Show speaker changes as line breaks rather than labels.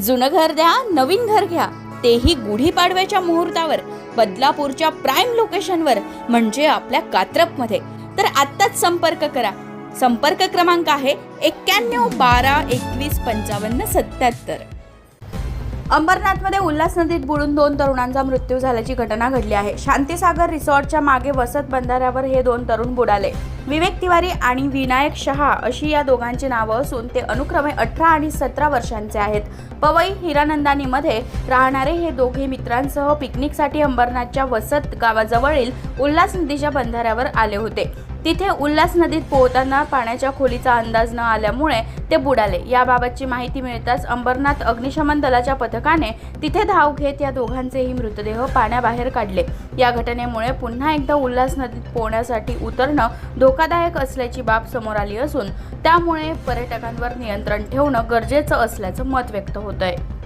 जुनं घर द्या नवीन घर घ्या. तेही गुढीपाडव्याच्या मुहूर्तावर बदलापूरच्या प्राईम लोकेशनवर म्हणजे आपल्या कात्रपमध्ये. तर आत्ताच संपर्क करा. संपर्क क्रमांक आहे एक्क्याण्णव बारा एकवीस पंचावन्न सत्याहत्तर. अंबरनाथमध्ये उल्हास नदीत बुडून दोन तरुणांचा मृत्यू झाल्याची घटना घडली आहे. शांतीसागर रिसॉर्टच्या मागे वसत बंधाऱ्यावर हे दोन तरुण बुडाले. विवेक तिवारी आणि विनायक शहा अशी या दोघांची नावं असून ते अनुक्रमे अठरा आणि सतरा वर्षांचे आहेत. पवई हिरानंदानीमध्ये राहणारे हे दोघे मित्रांसह पिकनिकसाठी अंबरनाथच्या वसत गावाजवळील उल्हास नदीच्या बंधाऱ्यावर आले होते. तिथे उल्हास नदीत पोहताना पाण्याच्या खोलीचा अंदाज न आल्यामुळे ते बुडाले. याबाबतची माहिती मिळताच अंबरनाथ अग्निशमन दलाच्या पथकाने तिथे धाव घेत या दोघांचेही मृतदेह पाण्याबाहेर काढले. या घटनेमुळे पुन्हा एकदा उल्हास नदीत पोहण्यासाठी उतरणं धोकादायक असल्याची बाब समोर आली असून त्यामुळे पर्यटकांवर नियंत्रण ठेवणं गरजेचं असल्याचं मत व्यक्त होत आहे